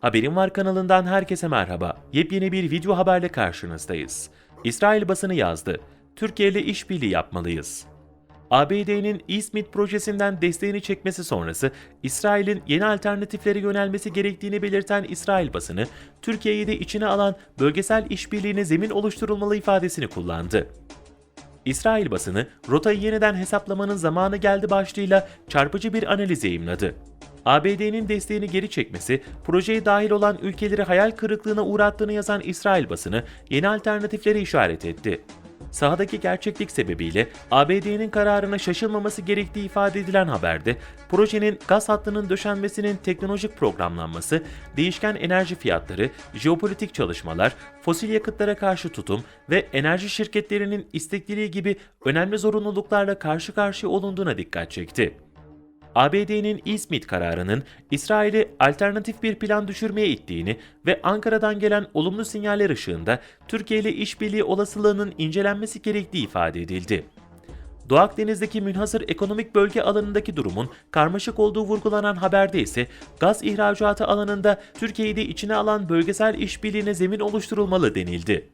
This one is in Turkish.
Haberim Var kanalından herkese merhaba. Yepyeni bir video haberle karşınızdayız. İsrail basını yazdı. Türkiye ile işbirliği yapmalıyız. ABD'nin İSMIT projesinden desteğini çekmesi sonrası İsrail'in yeni alternatiflere yönelmesi gerektiğini belirten İsrail basını, Türkiye'yi de içine alan bölgesel işbirliğine zemin oluşturulmalı ifadesini kullandı. İsrail basını, rotayı yeniden hesaplamanın zamanı geldi başlığıyla çarpıcı bir analiz yayımladı. ABD'nin desteğini geri çekmesi, projeye dahil olan ülkeleri hayal kırıklığına uğrattığını yazan İsrail basını yeni alternatifleri işaret etti. Sahadaki gerçeklik sebebiyle ABD'nin kararına şaşılmaması gerektiği ifade edilen haberde, projenin gaz hattının döşenmesinin teknolojik programlanması, değişken enerji fiyatları, jeopolitik çalışmalar, fosil yakıtlara karşı tutum ve enerji şirketlerinin istekliliği gibi önemli zorunluluklarla karşı karşıya olunduğuna dikkat çekti. ABD'nin İsmit kararının İsrail'i alternatif bir plan düşürmeye ittiğini ve Ankara'dan gelen olumlu sinyaller ışığında Türkiye ile işbirliği olasılığının incelenmesi gerektiği ifade edildi. Doğu Akdeniz'deki münhasır ekonomik bölge alanındaki durumun karmaşık olduğu vurgulanan haberde ise gaz ihracatı alanında Türkiye'yi de içine alan bölgesel işbirliğine zemin oluşturulmalı denildi.